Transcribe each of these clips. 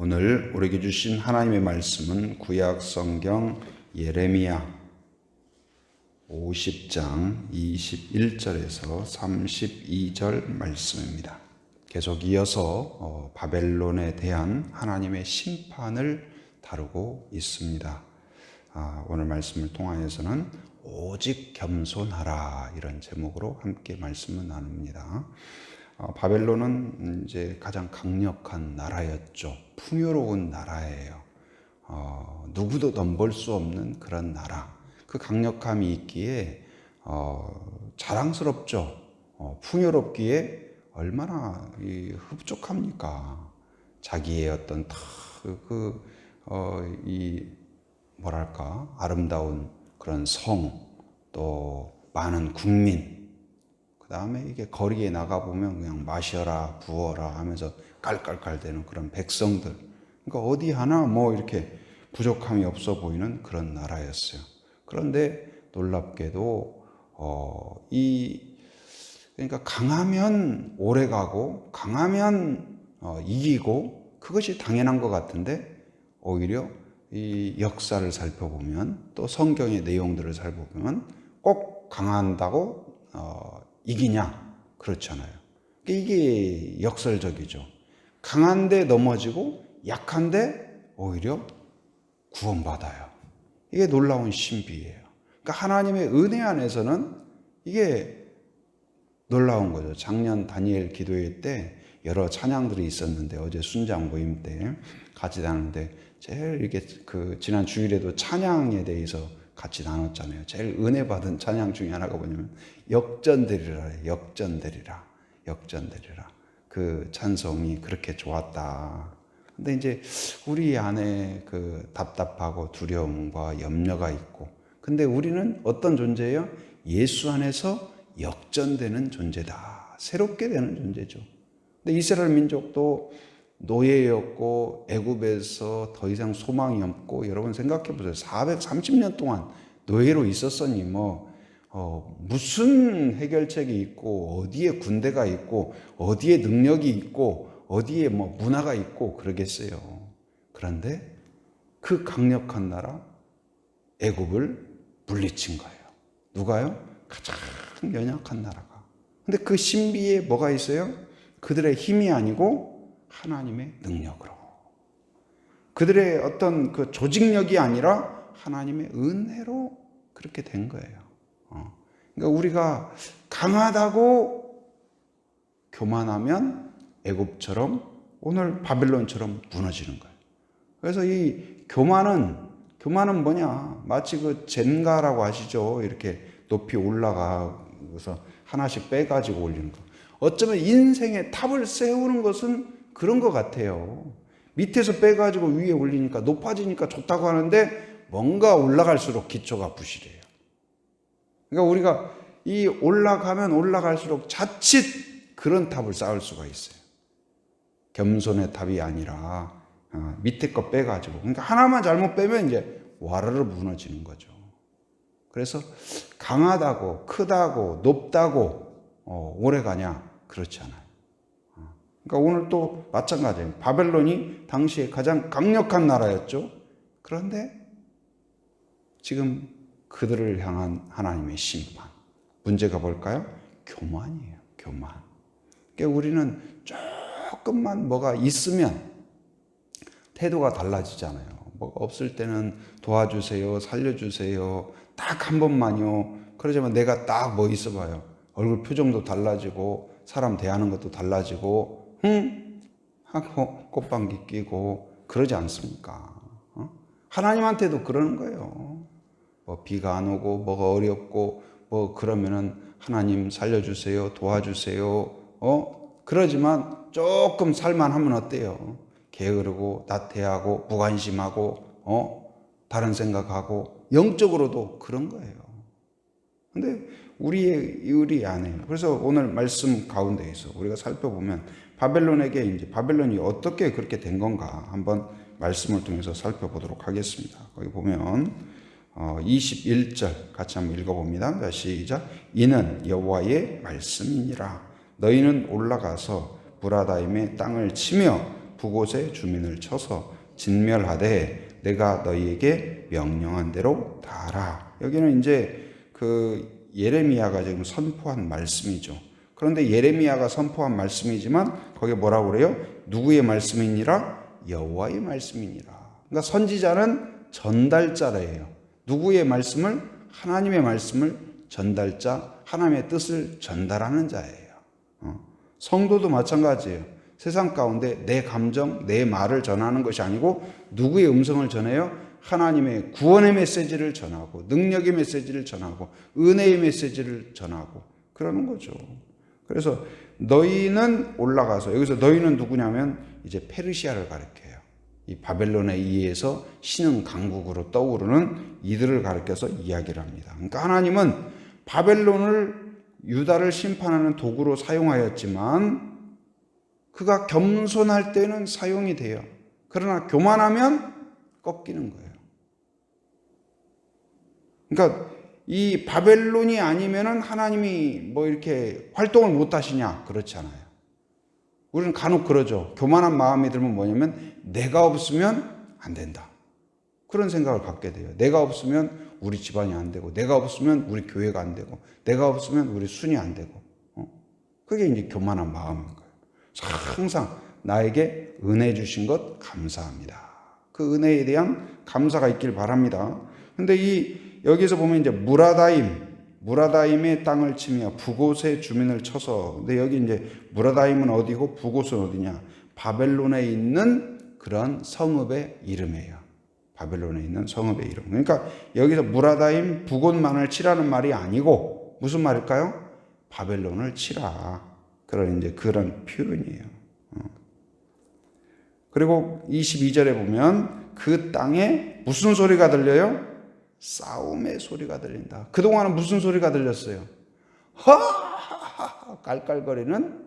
오늘 우리에게 주신 하나님의 말씀은 구약 성경 예레미야 50장 21절에서 32절 말씀입니다. 계속 이어서 어, 바벨론에 대한 하나님의 심판을 다루고 있습니다. 아, 오늘 말씀을 통하여서는 오직 겸손하라 이런 제목으로 함께 말씀을 나눕니다. 어, 바벨론은 이제 가장 강력한 나라였죠. 풍요로운 나라예요. 어, 누구도 넘볼 수 없는 그런 나라. 그 강력함이 있기에 어, 자랑스럽죠. 어, 풍요롭기에 얼마나 이 흡족합니까? 자기의 어떤 그, 어, 이 뭐랄까 아름다운 그런 성, 또 많은 국민, 그 다음에 이게 거리에 나가 보면 그냥 마셔라, 부어라 하면서 깔깔깔 대는 그런 백성들. 그러니까 어디 하나 뭐 이렇게 부족함이 없어 보이는 그런 나라였어요. 그런데 놀랍게도 어, 이 그러니까 강하면 오래 가고 강하면 어, 이기고 그것이 당연한 것 같은데 오히려 이 역사를 살펴보면 또 성경의 내용들을 살펴보면 꼭 강한다고 어, 이기냐 그렇잖아요. 이게 역설적이죠. 강한데 넘어지고 약한데 오히려 구원받아요. 이게 놀라운 신비예요. 그러니까 하나님의 은혜 안에서는 이게 놀라운 거죠. 작년 다니엘 기도회 때 여러 찬양들이 있었는데 어제 순장 모임 때 같이 나누는데 제일 이게 그 지난 주일에도 찬양에 대해서 같이 나눴잖아요. 제일 은혜 받은 찬양 중에 하나가 뭐냐면 역전되리라, 역전되리라, 역전되리라. 그 찬송이 그렇게 좋았다. 근데 이제 우리 안에 그 답답하고 두려움과 염려가 있고, 근데 우리는 어떤 존재예요? 예수 안에서 역전되는 존재다. 새롭게 되는 존재죠. 근데 이스라엘 민족도 노예였고 애굽에서 더 이상 소망이 없고 여러분 생각해 보세요. 430년 동안 노예로 있었으니 뭐 어, 무슨 해결책이 있고 어디에 군대가 있고 어디에 능력이 있고 어디에 뭐 문화가 있고 그러겠어요. 그런데 그 강력한 나라 애굽을 물리친 거예요. 누가요? 가장 연약한 나라가. 근데 그 신비에 뭐가 있어요? 그들의 힘이 아니고 하나님의 능력으로. 그들의 어떤 그 조직력이 아니라 하나님의 은혜로 그렇게 된 거예요. 어. 그러니까 우리가 강하다고 교만하면 애굽처럼 오늘 바벨론처럼 무너지는 거예요. 그래서 이 교만은 교만은 뭐냐? 마치 그 젠가라고 하시죠. 이렇게 높이 올라가서 하나씩 빼가지고 올리는 거. 어쩌면 인생의 탑을 세우는 것은 그런 것 같아요. 밑에서 빼가지고 위에 올리니까 높아지니까 좋다고 하는데 뭔가 올라갈수록 기초가 부실해요. 그러니까 우리가 이 올라가면 올라갈수록 자칫 그런 탑을 쌓을 수가 있어요. 겸손의 탑이 아니라 어, 밑에 거 빼가지고 그러니까 하나만 잘못 빼면 이제 와르르 무너지는 거죠. 그래서 강하다고 크다고 높다고 어, 오래 가냐 그렇지 않아요. 어. 그러니까 오늘 또 마찬가지예요. 바벨론이 당시에 가장 강력한 나라였죠. 그런데 지금 그들을 향한 하나님의 심판. 문제가 뭘까요? 교만이에요. 교만. 그러니까 우리는 조금만 뭐가 있으면 태도가 달라지잖아요. 뭐가 없을 때는 도와주세요, 살려주세요, 딱 한 번만요. 그러지만 내가 딱 뭐 있어봐요. 얼굴 표정도 달라지고 사람 대하는 것도 달라지고 응 하고 꽃방귀 끼고 그러지 않습니까? 어? 하나님한테도 그러는 거예요. 뭐 비가 안 오고 뭐가 어렵고 뭐 그러면은 하나님 살려주세요, 도와주세요. 어 그러지만 조금 살만 하면 어때요? 게으르고 나태하고 무관심하고 어 다른 생각하고 영적으로도 그런 거예요. 근데 우리의 우리 안에 그래서 오늘 말씀 가운데에서 우리가 살펴보면 바벨론에게 이제 바벨론이 어떻게 그렇게 된 건가 한번 말씀을 통해서 살펴보도록 하겠습니다. 거기 보면 어 21절 같이 한번 읽어봅니다. 자 시작. 이는 여호와의 말씀이니라. 너희는 올라가서 브라다임의 땅을 치며 북곳의 주민을 쳐서 진멸하되 내가 너희에게 명령한 대로 다 하라. 여기는 이제 그 예레미야가 지금 선포한 말씀이죠. 그런데 예레미야가 선포한 말씀이지만 거기에 뭐라고 그래요? 누구의 말씀이니라? 여호와의 말씀이니라. 그러니까 선지자는 전달자래요. 누구의 말씀을 하나님의 말씀을 전달자, 하나님의 뜻을 전달하는 자예요. 어. 성도도 마찬가지예요. 세상 가운데 내 감정, 내 말을 전하는 것이 아니고 누구의 음성을 전해요? 하나님의 구원의 메시지를 전하고 능력의 메시지를 전하고 은혜의 메시지를 전하고 그러는 거죠. 그래서 너희는 올라가서 여기서 너희는 누구냐면 이제 페르시아를 가리켜요. 이 바벨론에 의해서 신흥 강국으로 떠오르는 이들을 가리켜서 이야기를 합니다. 그러니까 하나님은 바벨론을 유다를 심판하는 도구로 사용하였지만 그가 겸손할 때는 사용이 돼요. 그러나 교만하면 꺾이는 거예요. 그러니까 이 바벨론이 아니면은 하나님이 뭐 이렇게 활동을 못 하시냐? 그렇지 않아요. 우리는 간혹 그러죠. 교만한 마음이 들면 뭐냐면 내가 없으면 안 된다. 그런 생각을 갖게 돼요. 내가 없으면 우리 집안이 안 되고, 내가 없으면 우리 교회가 안 되고, 내가 없으면 우리 순이 안 되고. 어? 그게 이제 교만한 마음인 거예요. 항상 나에게 은혜 주신 것 감사합니다. 그 은혜에 대한 감사가 있길 바랍니다. 근데 이 여기서 보면 이제 무라다임 무라다임의 땅을 치며 부곳의 주민을 쳐서 근데 여기 이제 무라다임은 어디고 부곳은 어디냐? 바벨론에 있는 그런 성읍의 이름이에요. 바벨론에 있는 성읍의 이름. 그러니까 여기서 무라다임 부곳만을 치라는 말이 아니고 무슨 말일까요? 바벨론을 치라. 그런 이제 그런 표현이에요. 어. 그리고 22절에 보면 그 땅에 무슨 소리가 들려요? 싸움의 소리가 들린다. 그동안은 무슨 소리가 들렸어요? 하하하 깔깔거리는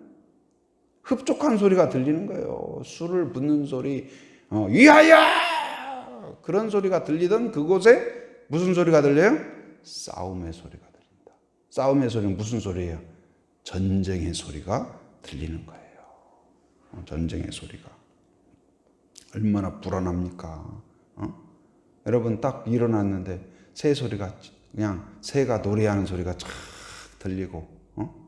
흡족한 소리가 들리는 거예요. 술을 붓는 소리, 어, 위하여! 그런 소리가 들리던 그곳에 무슨 소리가 들려요? 싸움의 소리가 들린다. 싸움의 소리는 무슨 소리예요? 전쟁의 소리가 들리는 거예요. 어, 전쟁의 소리가. 얼마나 불안합니까? 어? 여러분 딱 일어났는데 새 소리가 그냥 새가 노래하는 소리가 쫙 들리고 어?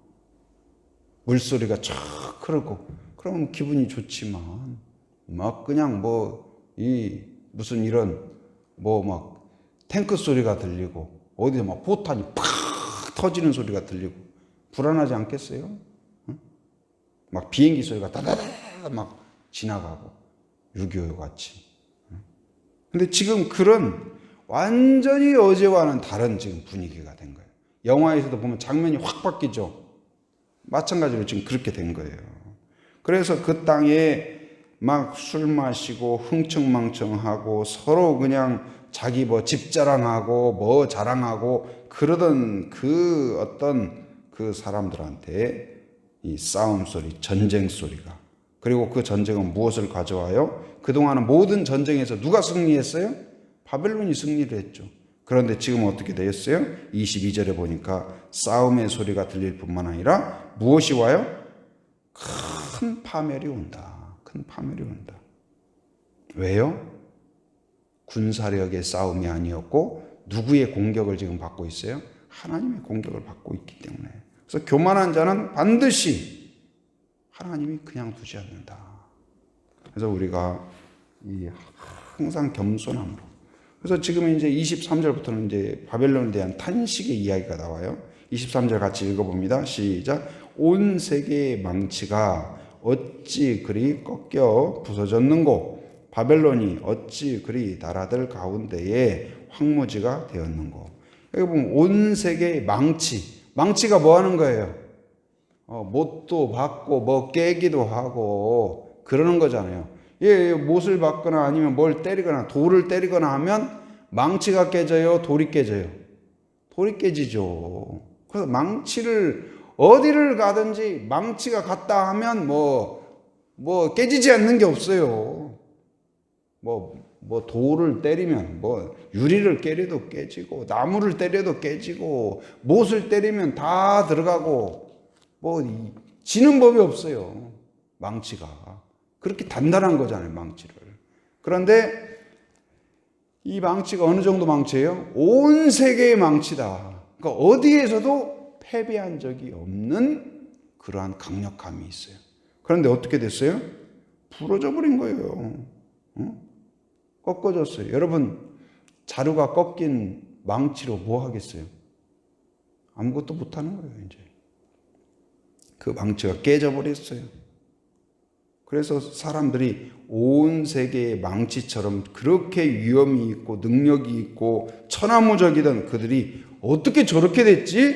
물소리가 쫙 흐르고 그러면 기분이 좋지만 막 그냥 뭐 이 무슨 이런 뭐 막 탱크 소리가 들리고 어디서 막 포탄이 팍 터지는 소리가 들리고 불안하지 않겠어요? 어? 막 비행기 소리가 다다다 막 지나가고 6.25 같이 근데 지금 그런 완전히 어제와는 다른 지금 분위기가 된 거예요. 영화에서도 보면 장면이 확 바뀌죠. 마찬가지로 지금 그렇게 된 거예요. 그래서 그 땅에 막 술 마시고 흥청망청하고 서로 그냥 자기 뭐 집 자랑하고 뭐 자랑하고 그러던 그 어떤 그 사람들한테 이 싸움 소리, 전쟁 소리가 그리고 그 전쟁은 무엇을 가져와요? 그동안은 모든 전쟁에서 누가 승리했어요? 바벨론이 승리를 했죠. 그런데 지금 어떻게 되었어요? 22절에 보니까 싸움의 소리가 들릴 뿐만 아니라 무엇이 와요? 큰 파멸이 온다. 큰 파멸이 온다. 왜요? 군사력의 싸움이 아니었고 누구의 공격을 지금 받고 있어요? 하나님의 공격을 받고 있기 때문에. 그래서 교만한 자는 반드시 하나님이 그냥 두지 않는다. 그래서 우리가 이 항상 겸손함으로. 그래서 지금 이제 23절부터는 이제 바벨론에 대한 탄식의 이야기가 나와요. 23절 같이 읽어봅니다. 시작. 온 세계의 망치가 어찌 그리 꺾여 부서졌는고 바벨론이 어찌 그리 나라들 가운데에 황무지가 되었는고 여기 보면 온 세계의 망치 망치가 뭐 하는 거예요? 어, 못도 받고 뭐 깨기도 하고 그러는 거잖아요. 예, 못을 받거나 아니면 뭘 때리거나 돌을 때리거나 하면 망치가 깨져요, 돌이 깨져요. 돌이 깨지죠. 그래서 망치를 어디를 가든지 망치가 갔다 하면 뭐, 뭐 깨지지 않는 게 없어요. 뭐, 뭐 돌을 때리면 뭐 유리를 깨려도 깨지고 나무를 때려도 깨지고 못을 때리면 다 들어가고 뭐 지는 법이 없어요. 망치가. 그렇게 단단한 거잖아요, 망치를. 그런데 이 망치가 어느 정도 망치예요? 온 세계의 망치다. 그러니까 어디에서도 패배한 적이 없는 그러한 강력함이 있어요. 그런데 어떻게 됐어요? 부러져 버린 거예요. 어? 꺾어졌어요. 여러분, 자루가 꺾인 망치로 뭐 하겠어요? 아무것도 못 하는 거예요, 이제. 그 망치가 깨져버렸어요. 그래서 사람들이 온 세계의 망치처럼 그렇게 위험이 있고 능력이 있고 천하무적이던 그들이 어떻게 저렇게 됐지?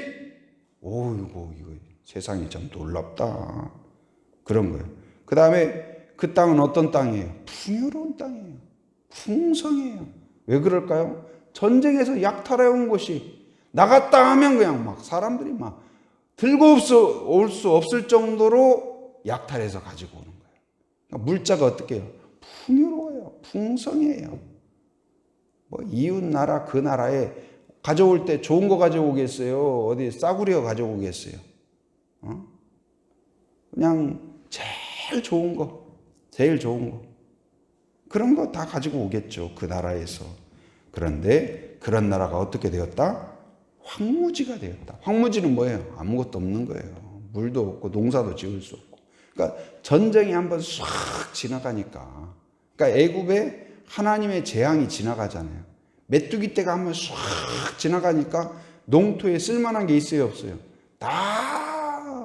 오이고 이거 세상이 참 놀랍다. 그런 거예요. 그 다음에 그 땅은 어떤 땅이에요? 풍요로운 땅이에요. 풍성해요. 왜 그럴까요? 전쟁에서 약탈해온 것이 나갔다 하면 그냥 막 사람들이 막 들고 올 수 없을 정도로 약탈해서 가지고 물자가 어떻게 해요? 풍요로워요. 풍성해요. 뭐 이웃 나라 그 나라에 가져올 때 좋은 거 가져오겠어요? 어디 싸구려 가져오겠어요? 어? 그냥 제일 좋은 거, 제일 좋은 거. 그런 거 다 가지고 오겠죠. 그 나라에서. 그런데 그런 나라가 어떻게 되었다? 황무지가 되었다. 황무지는 뭐예요? 아무것도 없는 거예요. 물도 없고 농사도 지을 수 없고. 그러니까 전쟁이 한번 싹 지나가니까. 그러니까 애굽에 하나님의 재앙이 지나가잖아요. 메뚜기 때가 한번 싹 지나가니까 농토에 쓸만한 게 있어요, 없어요? 다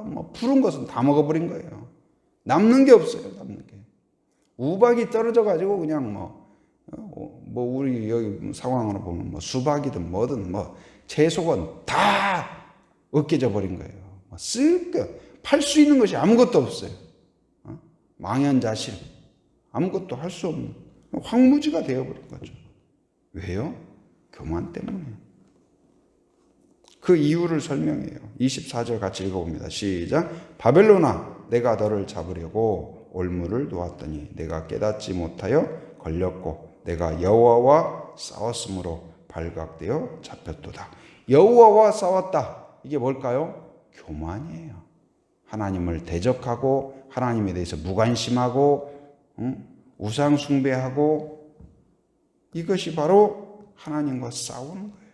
뭐 푸른 것은 다 먹어버린 거예요. 남는 게 없어요, 남는 게. 우박이 떨어져 가지고 그냥 뭐, 어, 뭐 우리 여기 상황으로 보면 뭐 수박이든 뭐든 뭐 채소건 다 으깨져 버린 거예요. 뭐 쓸거 팔 수 있는 것이 아무것도 없어요. 어? 망연자실 아무것도 할 수 없는 황무지가 되어버린 거죠. 왜요? 교만 때문에. 그 이유를 설명해요. 24절 같이 읽어봅니다. 시작. 바벨로나, 내가 너를 잡으려고 올무를 놓았더니 내가 깨닫지 못하여 걸렸고 내가 여호와와 싸웠으므로 발각되어 잡혔도다. 여호와와 싸웠다. 이게 뭘까요? 교만이에요. 하나님을 대적하고 하나님에 대해서 무관심하고 응? 우상 숭배하고 이것이 바로 하나님과 싸우는 거예요.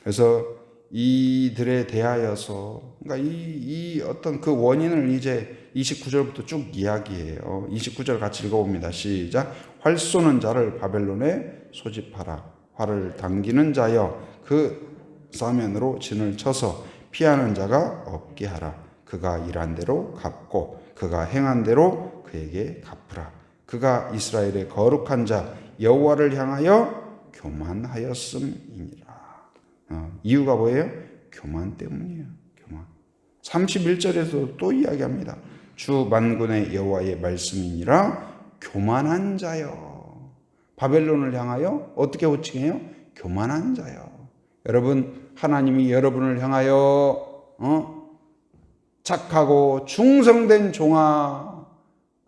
그래서 이들에 대하여서 그러니까 이, 이 어떤 그 원인을 이제 29절부터 쭉 이야기해요. 29절 같이 읽어봅니다. 시작. 활 쏘는 자를 바벨론에 소집하라. 활을 당기는 자여 그 사면으로 진을 쳐서 피하는 자가 없게 하라. 그가 일한 대로 갚고 그가 행한 대로 그에게 갚으라. 그가 이스라엘의 거룩한 자 여호와를 향하여 교만하였음이니라. 어, 이유가 뭐예요? 교만 때문이에요. 교만. 31절에서 또 이야기합니다. 주 만군의 여호와의 말씀이니라 교만한 자여. 바벨론을 향하여 어떻게 호칭해요? 교만한 자여. 여러분 하나님이 여러분을 향하여 어? 착하고 충성된 종아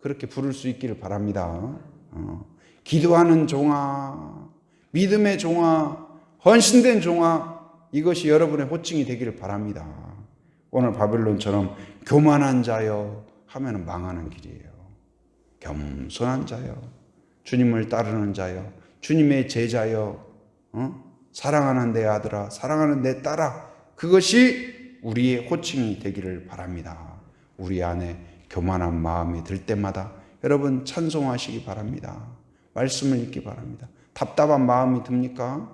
그렇게 부를 수 있기를 바랍니다. 어. 기도하는 종아, 믿음의 종아, 헌신된 종아 이것이 여러분의 호칭이 되기를 바랍니다. 오늘 바벨론처럼 교만한 자여 하면 망하는 길이에요. 겸손한 자여, 주님을 따르는 자여, 주님의 제자여, 어? 사랑하는 내 아들아, 사랑하는 내 딸아, 그것이 우리의 호칭이 되기를 바랍니다. 우리 안에 교만한 마음이 들 때마다 여러분 찬송하시기 바랍니다. 말씀을 읽기 바랍니다. 답답한 마음이 듭니까?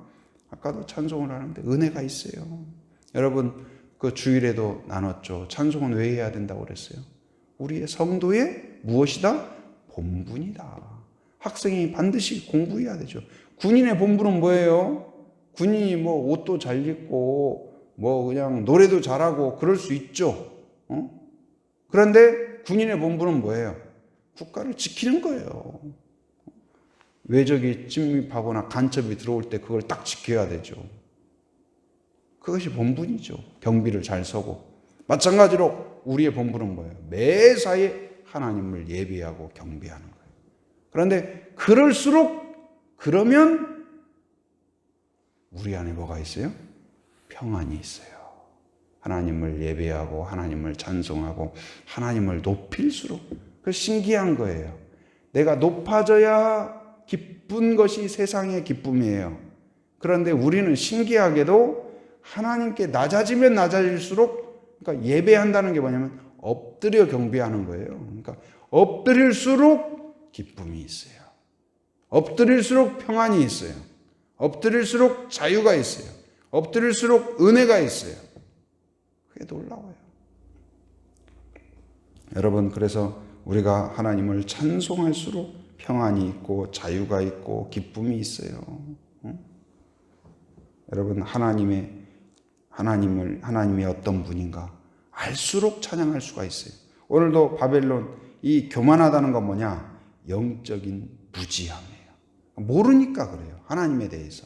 아까도 찬송을 하는데 은혜가 있어요. 여러분 그 주일에도 나눴죠. 찬송은 왜 해야 된다고 그랬어요? 우리의 성도의 무엇이다? 본분이다. 학생이 반드시 공부해야 되죠. 군인의 본분은 뭐예요? 군인이 뭐 옷도 잘 입고 뭐 그냥 노래도 잘하고 그럴 수 있죠. 어? 그런데 군인의 본분은 뭐예요? 국가를 지키는 거예요. 외적이 침입하거나 간첩이 들어올 때 그걸 딱 지켜야 되죠. 그것이 본분이죠. 경비를 잘 서고. 마찬가지로 우리의 본분은 뭐예요? 매사에 하나님을 예배하고 경배하는 거예요. 그런데 그럴수록 그러면 우리 안에 뭐가 있어요? 평안이 있어요. 하나님을 예배하고 하나님을 찬송하고 하나님을 높일수록 그 신기한 거예요. 내가 높아져야 기쁜 것이 세상의 기쁨이에요. 그런데 우리는 신기하게도 하나님께 낮아지면 낮아질수록 그러니까 예배한다는 게 뭐냐면 엎드려 경배하는 거예요. 그러니까 엎드릴수록 기쁨이 있어요. 엎드릴수록 평안이 있어요. 엎드릴수록 자유가 있어요. 엎드릴수록 은혜가 있어요. 그게 놀라워요. 여러분, 그래서 우리가 하나님을 찬송할수록 평안이 있고 자유가 있고 기쁨이 있어요. 응? 여러분, 하나님의, 하나님을, 하나님이 어떤 분인가 알수록 찬양할 수가 있어요. 오늘도 바벨론 이 교만하다는 건 뭐냐? 영적인 무지함이에요. 모르니까 그래요. 하나님에 대해서.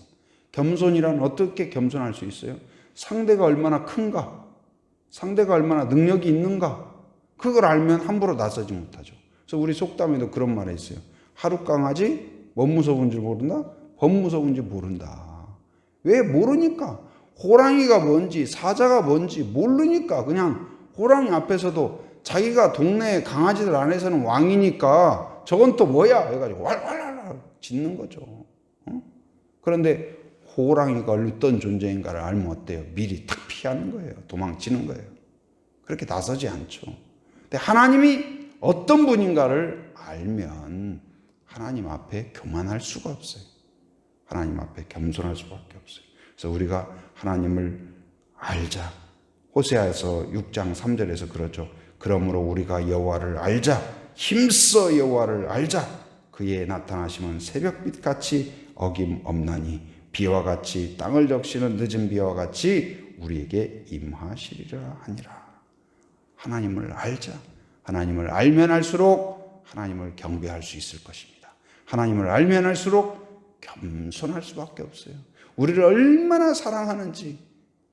겸손이란 어떻게 겸손할 수 있어요? 상대가 얼마나 큰가? 상대가 얼마나 능력이 있는가? 그걸 알면 함부로 나서지 못하죠. 그래서 우리 속담에도 그런 말이 있어요. 하루 강아지 뭔 무서운 줄 모른다? 범 무서운 줄 모른다. 왜 모르니까? 호랑이가 뭔지 사자가 뭔지 모르니까 그냥 호랑이 앞에서도 자기가 동네 강아지들 안에서는 왕이니까 저건 또 뭐야 해가지고 왈왈왈 짖는 거죠. 어? 그런데 호랑이가 어떤 존재인가를 알면 어때요? 미리 탁 피하는 거예요. 도망치는 거예요. 그렇게 나서지 않죠. 근데 하나님이 어떤 분인가를 알면 하나님 앞에 교만할 수가 없어요. 하나님 앞에 겸손할 수밖에 없어요. 그래서 우리가 하나님을 알자. 호세아에서 6장 3절에서 그러죠. 그러므로 우리가 여호와를 알자. 힘써 여호와를 알자. 그의 나타나심은 새벽빛 같이 어김 없나니 비와 같이 땅을 적시는 늦은 비와 같이 우리에게 임하시리라 하니라. 하나님을 알자. 하나님을 알면 알수록 하나님을 경배할 수 있을 것입니다. 하나님을 알면 알수록 겸손할 수밖에 없어요. 우리를 얼마나 사랑하는지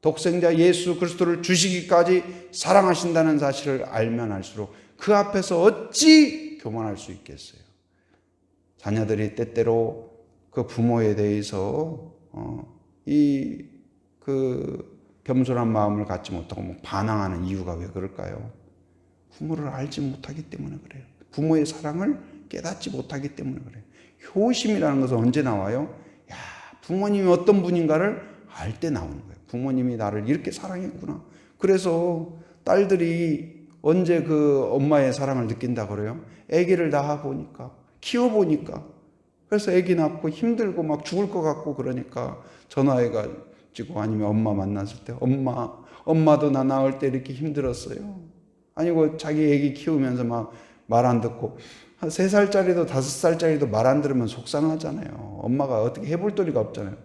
독생자 예수 그리스도를 주시기까지 사랑하신다는 사실을 알면 알수록 그 앞에서 어찌 교만할 수 있겠어요. 자녀들이 때때로 그 부모에 대해서 어, 이그 겸손한 마음을 갖지 못하고 뭐 반항하는 이유가 왜 그럴까요? 부모를 알지 못하기 때문에 그래요. 부모의 사랑을 깨닫지 못하기 때문에 그래요. 효심이라는 것은 언제 나와요? 야, 부모님이 어떤 분인가를 알 때 나오는 거예요. 부모님이 나를 이렇게 사랑했구나. 그래서 딸들이 언제 그 엄마의 사랑을 느낀다 그래요? 아기를 낳아 보니까, 키워 보니까. 그래서 아기 낳고 힘들고 막 죽을 것 같고 그러니까 전화해 가 지고 아니면 엄마 만났을 때 엄마 엄마도 나 낳을 때 이렇게 힘들었어요. 아니고 자기 애기 키우면서 막 말 안 듣고 한세 살짜리도 다섯 살짜리도 말 안 들으면 속상하잖아요. 엄마가 어떻게 해볼 도리가 없잖아요.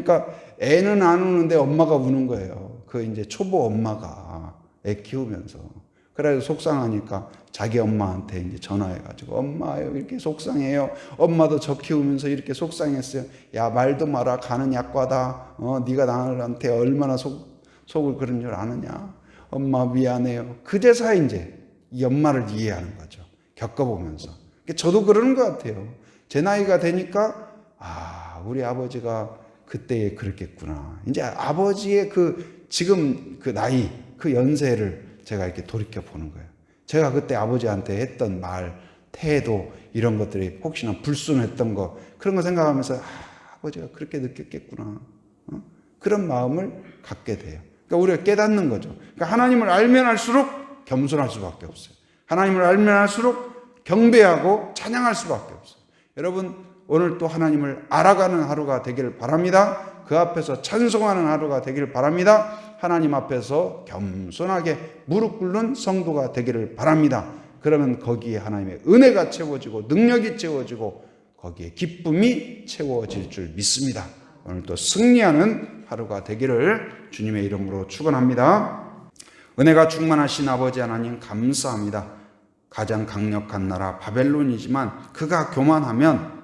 그러니까 애는 안 우는데 엄마가 우는 거예요. 그 이제 초보 엄마가 애 키우면서 그래서 속상하니까 자기 엄마한테 이제 전화해가지고 엄마 이렇게 속상해요. 엄마도 저 키우면서 이렇게 속상했어요. 야 말도 마라 가는 약과다. 어 네가 나한테 얼마나 속 속을 그런 줄 아느냐. 엄마 미안해요. 그제서 이제 이 엄마를 이해하는 거죠. 겪어보면서. 저도 그러는 것 같아요. 제 나이가 되니까 아 우리 아버지가 그때에 그랬겠구나. 이제 아버지의 그 지금 그 나이 그 연세를 제가 이렇게 돌이켜 보는 거예요. 제가 그때 아버지한테 했던 말, 태도 이런 것들이 혹시나 불순했던 거 그런 거 생각하면서 아, 아버지가 그렇게 느꼈겠구나. 어? 그런 마음을 갖게 돼요. 그러니까 우리가 깨닫는 거죠. 그러니까 하나님을 알면 알수록 겸손할 수밖에 없어요. 하나님을 알면 알수록 경배하고 찬양할 수밖에 없어요. 여러분 오늘 또 하나님을 알아가는 하루가 되기를 바랍니다. 그 앞에서 찬송하는 하루가 되기를 바랍니다. 하나님 앞에서 겸손하게 무릎 꿇는 성도가 되기를 바랍니다. 그러면 거기에 하나님의 은혜가 채워지고 능력이 채워지고 거기에 기쁨이 채워질 줄 믿습니다. 오늘 또 승리하는 하루가 되기를 주님의 이름으로 축원합니다. 은혜가 충만하신 아버지 하나님 감사합니다. 가장 강력한 나라 바벨론이지만 그가 교만하면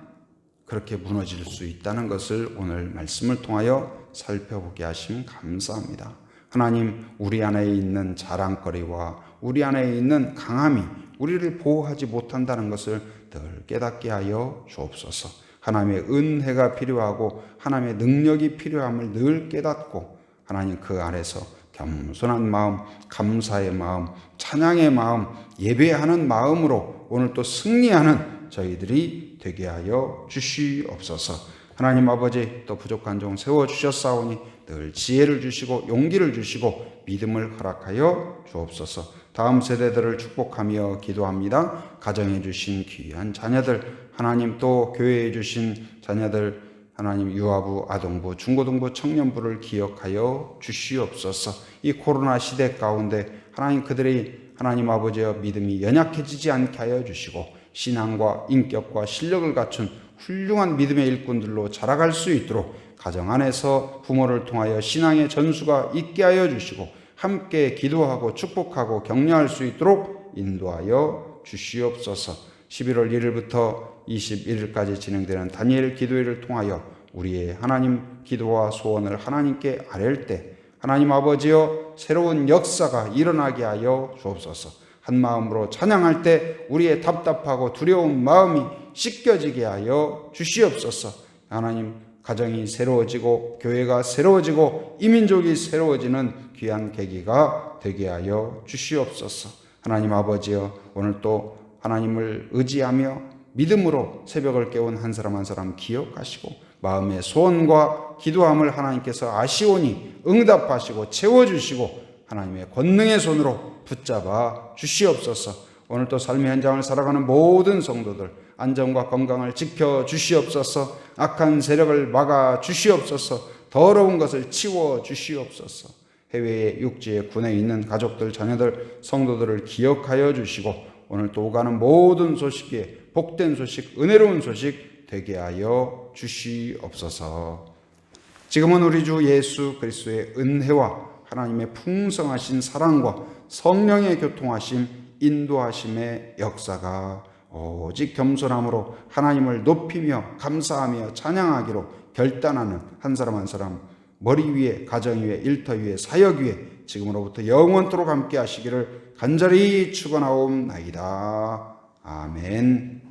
그렇게 무너질 수 있다는 것을 오늘 말씀을 통하여 살펴보게 하심 감사합니다. 하나님, 우리 안에 있는 자랑거리와 우리 안에 있는 강함이 우리를 보호하지 못한다는 것을 늘 깨닫게 하여 주옵소서. 하나님의 은혜가 필요하고 하나님의 능력이 필요함을 늘 깨닫고 하나님 그 안에서 겸손한 마음, 감사의 마음, 찬양의 마음, 예배하는 마음으로 오늘 또 승리하는 저희들이 되게 하여 주시옵소서. 하나님 아버지 또 부족한 종 세워 주셨사오니 늘 지혜를 주시고 용기를 주시고 믿음을 허락하여 주옵소서. 다음 세대들을 축복하며 기도합니다. 가정해 주신 귀한 자녀들 하나님 또 교회에 주신 자녀들 하나님 유아부, 아동부, 중고등부, 청년부를 기억하여 주시옵소서. 이 코로나 시대 가운데 하나님 그들의 하나님 아버지여 믿음이 연약해지지 않게 하여 주시고 신앙과 인격과 실력을 갖춘 훌륭한 믿음의 일꾼들로 자라갈 수 있도록 가정 안에서 부모를 통하여 신앙의 전수가 있게 하여 주시고 함께 기도하고 축복하고 격려할 수 있도록 인도하여 주시옵소서. 11월 1일부터 21일까지 진행되는 다니엘 기도회를 통하여 우리의 하나님 기도와 소원을 하나님께 아랠 때 하나님 아버지여 새로운 역사가 일어나게 하여 주옵소서. 한 마음으로 찬양할 때 우리의 답답하고 두려운 마음이 씻겨지게 하여 주시옵소서. 하나님 가정이 새로워지고 교회가 새로워지고 이민족이 새로워지는 귀한 계기가 되게 하여 주시옵소서. 하나님 아버지여 오늘 또 하나님을 의지하며 믿음으로 새벽을 깨운 한 사람 한 사람 기억하시고 마음의 소원과 기도함을 하나님께서 아시오니 응답하시고 채워주시고 하나님의 권능의 손으로 붙잡아 주시옵소서. 오늘 또 삶의 현장을 살아가는 모든 성도들 안전과 건강을 지켜 주시옵소서. 악한 세력을 막아 주시옵소서. 더러운 것을 치워 주시옵소서. 해외의 육지의 군에 있는 가족들, 자녀들, 성도들을 기억하여 주시고 오늘 또 오가는 모든 소식에 복된 소식, 은혜로운 소식 되게 하여 주시옵소서. 지금은 우리 주 예수 그리스도의 은혜와 하나님의 풍성하신 사랑과 성령의 교통하심, 인도하심의 역사가 오직 겸손함으로 하나님을 높이며 감사하며 찬양하기로 결단하는 한 사람 한 사람 머리 위에 가정 위에 일터 위에 사역 위에 지금으로부터 영원토록 함께 하시기를 간절히 축원하옵나이다. 아멘.